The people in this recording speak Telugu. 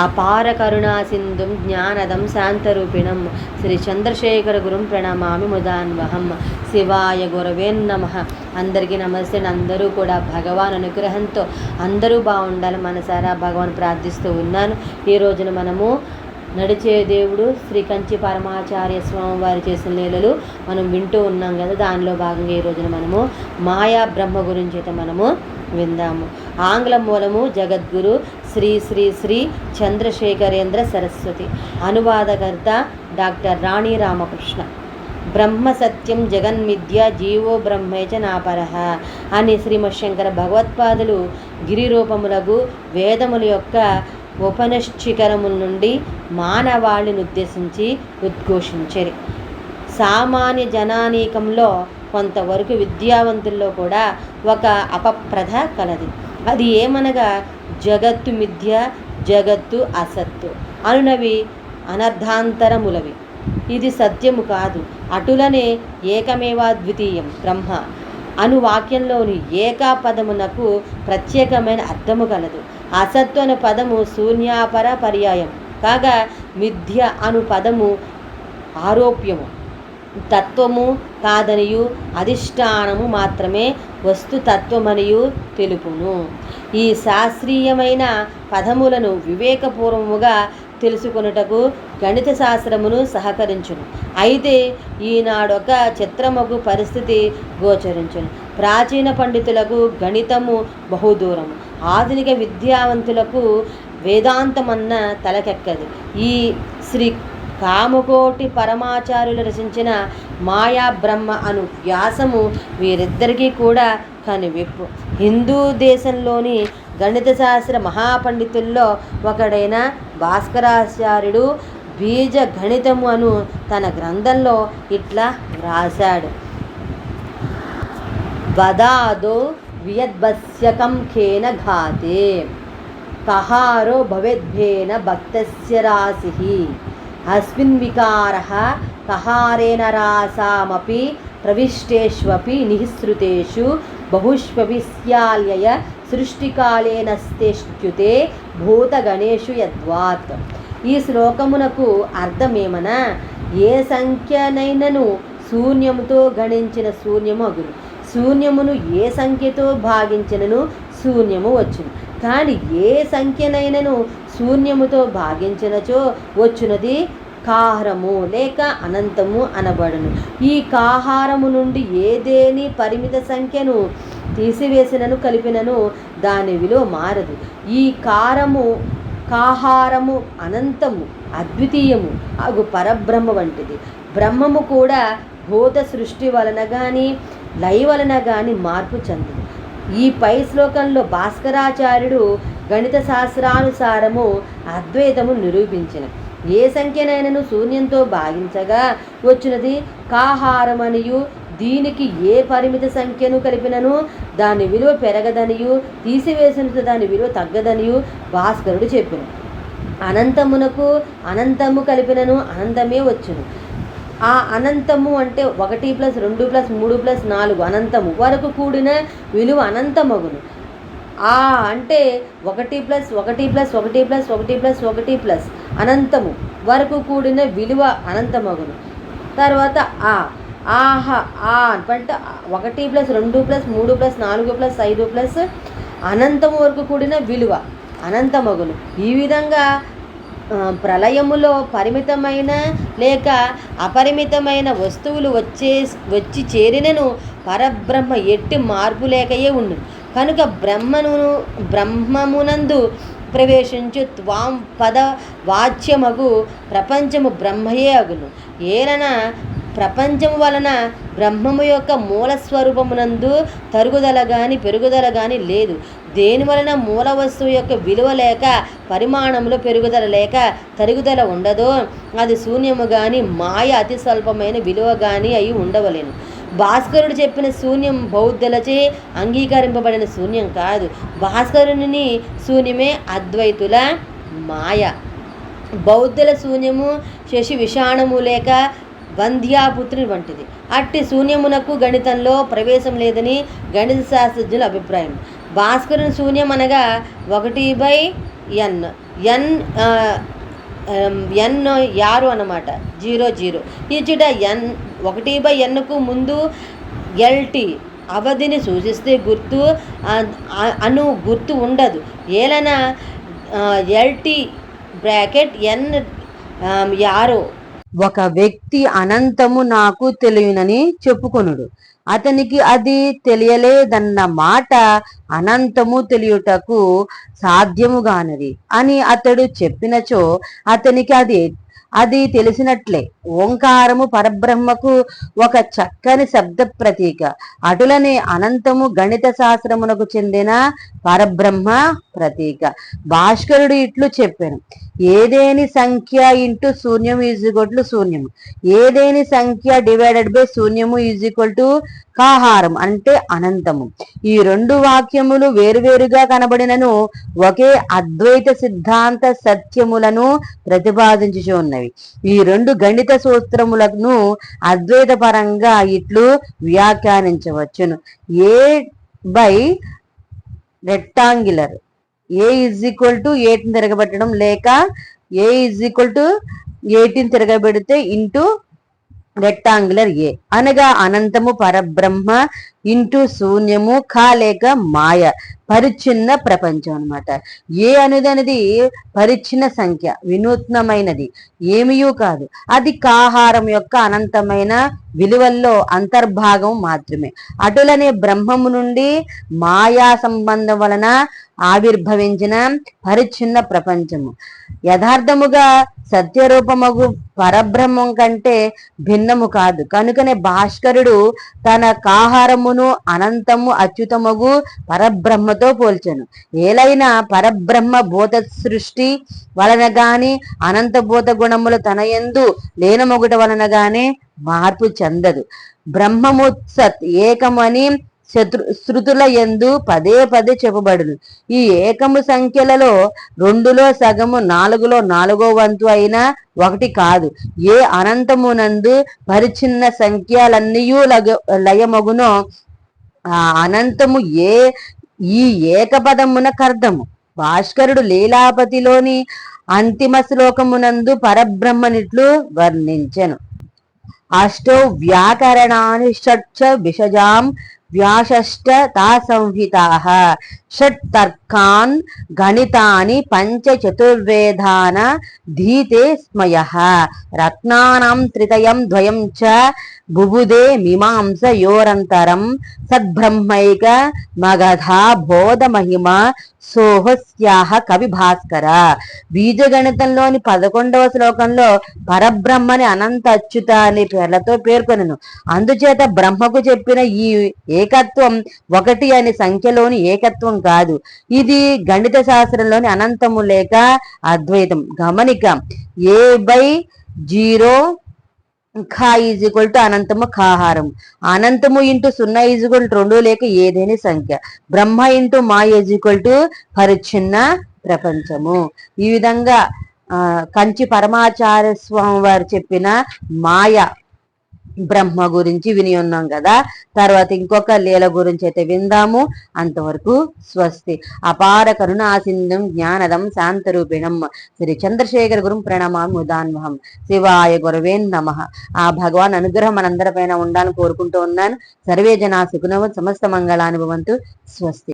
అపార కరుణా సింధుం జ్ఞానదం శాంతరూపిణం. శ్రీ చంద్రశేఖర గురుం ప్రణమామి ముదాన్వహం. శివాయ గురవే నమ. అందరికీ నమస్తే. అందరూ కూడా భగవాన్ అనుగ్రహంతో అందరూ బాగుండాలి మనసారా భగవాన్ ప్రార్థిస్తూ ఉన్నాను. ఈ రోజున మనము నడిచే దేవుడు శ్రీ కంచి పరమాచార్య స్వామి వారు చేసిన లీలలు మనం వింటూ ఉన్నాం కదా. దానిలో భాగంగా ఈ రోజున మనము మాయా బ్రహ్మ గురించి అయితే మనము విందాము. ఆంగ్ల మూలము జగద్గురు శ్రీ శ్రీ శ్రీ చంద్రశేఖరేంద్ర సరస్వతి. అనువాదకర్త డాక్టర్ రాణి రామకృష్ణ. బ్రహ్మ సత్యం జగన్మిద్య జీవో బ్రహ్మేచ నాపరహ అని శ్రీమశంకర భగవత్పాదులు గిరిరూపములకు వేదముల యొక్క ఉపనిశ్చికరముల నుండి మానవాళిని ఉద్దేశించి ఉద్ఘోషించరు. సామాన్య జనానీకంలో కొంతవరకు విద్యావంతుల్లో కూడా ఒక అపప్రథ కలది. అది ఏమనగా జగత్తు మిథ్య జగత్తు అసత్తు. అనునవి అనర్థాంతరములవి ఇది సత్యము కాదు. అటులనే ఏకమేవా ద్వితీయం? బ్రహ్మ. అను వాక్యంలోని ఏకా పదమునకు ప్రత్యేకమైన అర్థము కలదు. అసత్తు అను పదము శూన్యాపర పర్యాయం. కాగా మిథ్య అను పదము ఆరోప్యము. తత్వము కాదనియు అధిష్టానము మాత్రమే వస్తుతత్వమనియు తెలుపును. ఈ శాస్త్రీయమైన పదములను వివేకపూర్వముగా తెలుసుకొనుటకు గణిత శాస్త్రమును సహకరించును. అయితే ఈనాడొక చిత్రమగు పరిస్థితి గోచరించును. ప్రాచీన పండితులకు గణితము బహుదూరము. ఆధునిక విద్యావంతులకు వేదాంతమన్న తలకెక్కదు. ఈ శ్రీ కామకోటి పరమాచార్యులు రచించిన మాయా బ్రహ్మ అను వ్యాసము వీరిద్దరికీ కూడా కనువిప్పు. హిందూ దేశంలోని గణిత శాస్త్ర మహాపండితుల్లో ఒకడైన భాస్కరాచార్యుడు బీజ గణితము అను తన గ్రంథంలో ఇట్లా వ్రాశాడు. వదాదో వియద్భస్యకం ఖేన ఘాతే కహారో భవేద్భేన భక్తస్య రాశి. అస్మిన్ వికార కహారేణ రాసామపి ప్రవిష్టేష్వపి నిఃసృతేషు బహుష్వపి స్యాల్యయ సృష్టికాలేనస్తేష్ట్యుతే భూతగణేషు యద్వాత్ ఈ శ్లోకమునకు అర్థమేమనా ఏ సంఖ్యనైనను శూన్యముతో గణించిన శూన్యము అగును శూన్యమును ఏ సంఖ్యతో భాగించినను శూన్యము వచ్చును కానీ ఏ సంఖ్యనైనను శూన్యముతో భాగించినచో వచ్చునది కాహారము లేక అనంతము అనబడును. ఈ కాహారము నుండి ఏదేని పరిమిత సంఖ్యను తీసివేసినను కలిపినను దాని విలువ మారదు. ఈ కారము కాహారము అనంతము అద్వితీయము అగు పరబ్రహ్మ వంటిది. బ్రహ్మము కూడా భూత సృష్టి వలన కానీ లయ వలన కానీ మార్పు చెందదు ఈ పై శ్లోకంలో భాస్కరాచార్యుడు గణిత శాస్త్రానుసారము అద్వైతము నిరూపించిన. ఏ సంఖ్యనైనను శూన్యంతో భాగించగా వచ్చినది కాహారమనియు. దీనికి ఏ పరిమిత సంఖ్యను కలిపినను? దాని విలువ పెరగదనియు. తీసివేసిన దాని విలువ తగ్గదనియు. భాస్కరుడు చెప్పిన. అనంతమునకు అనంతము కలిపినను అనంతమే వచ్చును. ఆ అనంతము అంటే ఒకటి ప్లస్ రెండు ప్లస్ మూడు ప్లస్ నాలుగు అనంతము వరకు కూడిన విలువ అనంతమగును. ఆ అంటే ఒకటి ప్లస్ ఒకటి ప్లస్ ఒకటి ప్లస్ ఒకటి ప్లస్ ఒకటి ప్లస్ అనంతము. వరకు కూడిన విలువ అనంతమగును. తర్వాత ఆ ఆహ ఆ అంటే ఒకటి ప్లస్ రెండు ప్లస్ మూడు ప్లస్ నాలుగు ప్లస్ ఐదు ప్లస్ అనంతము వరకు కూడిన విలువ అనంతమగును. ఈ విధంగా ప్రళయములో పరిమితమైన లేక అపరిమితమైన వస్తువులు వచ్చే వచ్చి చేరినను పరబ్రహ్మ ఎట్టి మార్పు లేకయే ఉండు. కనుక బ్రహ్మను బ్రహ్మమునందు ప్రవేశించు త్వాం పద వాచ్యమగు ప్రపంచము బ్రహ్మయే అగును. ఏలన ప్రపంచము వలన బ్రహ్మము యొక్క మూల స్వరూపమునందు తరుగుదల కానీ పెరుగుదల కానీ లేదు. దేని వలన మూల వస్తువు యొక్క విలువ లేక పరిమాణంలో పెరుగుదల లేక తరుగుదల ఉండదో అది శూన్యము కానీ మాయ అతి స్వల్పమైన విలువ కానీ అయి ఉండవలేను. భాస్కరుడు చెప్పిన శూన్యం బౌద్ధులచే అంగీకరింపబడిన శూన్యం కాదు. భాస్కరుని శూన్యమే అద్వైతుల మాయ. బౌద్ధుల శూన్యము శశి విషాణము లేక వంధ్యాపుత్రుని వంటిది. అట్టి శూన్యమునకు గణితంలో ప్రవేశం లేదని గణిత శాస్త్రజ్ఞుల అభిప్రాయం. భాస్కరుని శూన్యం అనగా ఒకటి బై ఎన్. ఎన్ ఎన్ యారు అన్నమాట. Zero zero. ఇచ్చుట ఎన్ ఒకటి బై ఎన్కు ముందు ఎల్టీ అవధిని సూచిస్తే గుర్తు అను గుర్తు ఉండదు. ఏలన ఎల్టీ బ్రాకెట్ ఎన్ యారో. ఒక వ్యక్తి అనంతము నాకు తెలియనని చెప్పుకొనుడు. అతనికి అది తెలియలేదన్న మాట అనంతము తెలియుటకు సాధ్యముగానది అని అతడు చెప్పినచో అతనికి అది అది తెలిసినట్లే. ఓంకారము పరబ్రహ్మకు ఒక చక్కని శబ్ద ప్రతీక. అటులనే అనంతము గణిత శాస్త్రమునకు చెందిన పరబ్రహ్మ ప్రతీక. భాస్కరుడు ఇట్లు చెప్పాను. ఏదేని సంఖ్య ఇంటూ శూన్యం ఈజ్ ఈక్వల్ టు శూన్యము. ఏదేని సంఖ్య డివైడెడ్ బై శూన్యము ఈజ్ ఈక్వల్ టు కాహారం అంటే అనంతము. ఈ రెండు వాక్యములు వేరువేరుగా కనబడినను ఒకే అద్వైత సిద్ధాంత సత్యములను ప్రతిపాదించుచు ఉన్నవి. ఈ రెండు గణిత సూత్రములను అద్వైత పరంగా ఇట్లు వ్యాఖ్యానించవచ్చును. A by rectangular A is equal to ఎయిట్ని తిరగబెట్టడం లేక ఏ ఇజ్ ఈక్వల్ టు ఎయిటీని తిరగబెడితే ఇంటూ రెక్టాంగులర్ ఏ అనగా అనంతము పరబ్రహ్మ ఇంటూ శూన్యము ఖా లేక మాయ పరిచ్ఛిన్న ప్రపంచం అన్నమాట. ఏ అనేది పరిచ్ఛిన్న సంఖ్య వినూత్నమైనది ఏమీయూ కాదు. అది కాహారం యొక్క అనంతమైన విలువల్లో అంతర్భాగం మాత్రమే. అటులనే బ్రహ్మము నుండి మాయా సంబంధం వలన ఆవిర్భవించిన పరిచ్ఛిన్న ప్రపంచము. యథార్థముగా సత్యరూపమగు పరబ్రహ్మం కంటే భిన్నము కాదు. కనుకనే భాస్కరుడు తన కాహారము కాహారమును అనంతము అత్యుతమగు పరబ్రహ్మతో పోల్చను. ఏలైనా పరబ్రహ్మ భూత సృష్టి వలన గాని అనంత భూత గుణములు తన యందు లేనమొగుట వలన గాని మార్పు చెందదు. బ్రహ్మము సత్ ఏకమని శత్రు శృతుల ఎందు పదే పదే చెప్పబడును. ఈ ఏకము సంఖ్యలలో రెండులో సగము నాలుగులో నాలుగో వంతు అయినా ఒకటి కాదు. ఏ అనంతమునందు పరిచిన్న సంఖ్యలన్నీ లగ లయమగునో ఆ అనంతము ఏ ఈ ఏకపదమునకర్థము భాస్కరుడు లీలాపతిలోని అంతిమ శ్లోకమునందు పరబ్రహ్మనిట్లు వర్ణించెను. అష్టో వ్యాకరణాని షట్చ విషజాం వ్యాషష్ట తా సంహితాః షట్ తర్కాన్ గణితాని పంచ చతుర్వేదాన ధీతే స్మయః. రత్నానాం త్రితయం ద్వయం చ బుబుదే మీమాంస యోరంతరం సద్బ్రహ్మైక మగధా బోధ మహిమ సోహస్యాహ కవి భాస్కర. బీజగణితంలోని పదకొండవ శ్లోకంలో పరబ్రహ్మని అనంత అచ్యుత అనే పేర్లతో పేర్కొనను. అందుచేత బ్రహ్మకు చెప్పిన ఈ ఏకత్వం ఒకటి అనే సంఖ్యలోని ఏకత్వం కాదు. ఇది గణిత శాస్త్రంలోని అనంతము లేక అద్వైతం. గమనిక ఏ బై జీరో ఖా ఈజ్ ఈక్వల్ టు అనంతము ఖాహారం అనంతము ఇంటూ సున్నా ఈజ్ ఈక్వల్ టు రెండు లేక ఏదైనా సంఖ్య బ్రహ్మ ఇంటూ మా ఈజ్ ఈక్వల్ టు పరిచ్ఛిన్న ప్రపంచము ఈ విధంగా కంచి పరమాచార్య స్వామి వారు చెప్పిన మాయ బ్రహ్మ గురించి విని ఉన్నాం కదా. తర్వాత ఇంకొక లీల గురించి అయితే విందాము. అంతవరకు స్వస్తి. అపార కరుణాసింధం జ్ఞానదం శాంతరూపిణం శ్రీ చంద్రశేఖర గురు ప్రణమామి ఉదాన్వహం. శివాయ గురవే నమ. ఆ భగవాన్ అనుగ్రహం మనందరిపైన ఉండాలని కోరుకుంటూ ఉన్నాను. సర్వే జనా సుఖనవ సమస్త మంగళానుభవంతు. స్వస్తి.